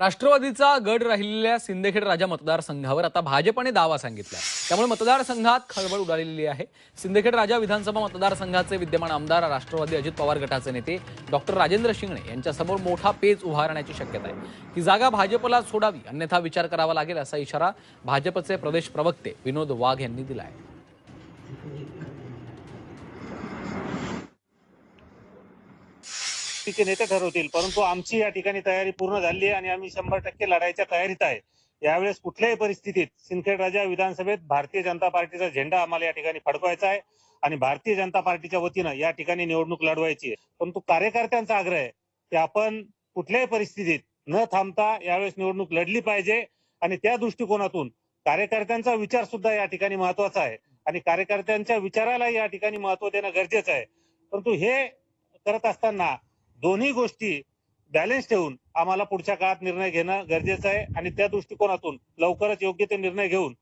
राष्ट्रवादीचा गड राहिलेल्या सिंदखेड राजा मतदारसंघावर आता भाजपने दावा सांगितला. त्यामुळे मतदारसंघात खळबळ उडालेली आहे. सिंदखेड राजा विधानसभा मतदारसंघाचे विद्यमान आमदार राष्ट्रवादी अजित पवार गटाचे नेते डॉक्टर राजेंद्र शिंगणे यांच्यासमोर मोठा पेच उभारण्याची शक्यता आहे. ही जागा भाजपला सोडावी अन्यथा विचार करावा लागेल असा इशारा भाजपचे प्रदेश प्रवक्ते विनोद वाघ यांनी दिला आहे तिचे नेते ठरवतील परंतु आमची या ठिकाणी तयारी पूर्ण झाली आहे आणि आम्ही शंभर टक्के लढायच्या तयारीत आहे. यावेळेस कुठल्याही परिस्थितीत सिंदखेड राजा विधानसभेत भारतीय जनता पार्टीचा झेंडा आम्हाला या ठिकाणी फडकवायचा आहे आणि भारतीय जनता पार्टीच्या वतीनं या ठिकाणी निवडणूक लढवायची आहे. परंतु कार्यकर्त्यांचा आग्रह आहे की आपण कुठल्याही परिस्थितीत न थांबता यावेळेस निवडणूक लढली पाहिजे आणि त्या दृष्टिकोनातून कार्यकर्त्यांचा विचार सुद्धा या ठिकाणी महत्त्वाचा आहे आणि कार्यकर्त्यांच्या विचाराला या ठिकाणी महत्त्व देणं गरजेचं आहे. परंतु हे करत असताना दोन्ही गोष्टी बॅलन्स ठेवून आम्हाला पुढच्या काळात निर्णय घेणं गरजेचं आहे. आणि त्या दृष्टिकोनातून लवकरच योग्य ते निर्णय घेऊन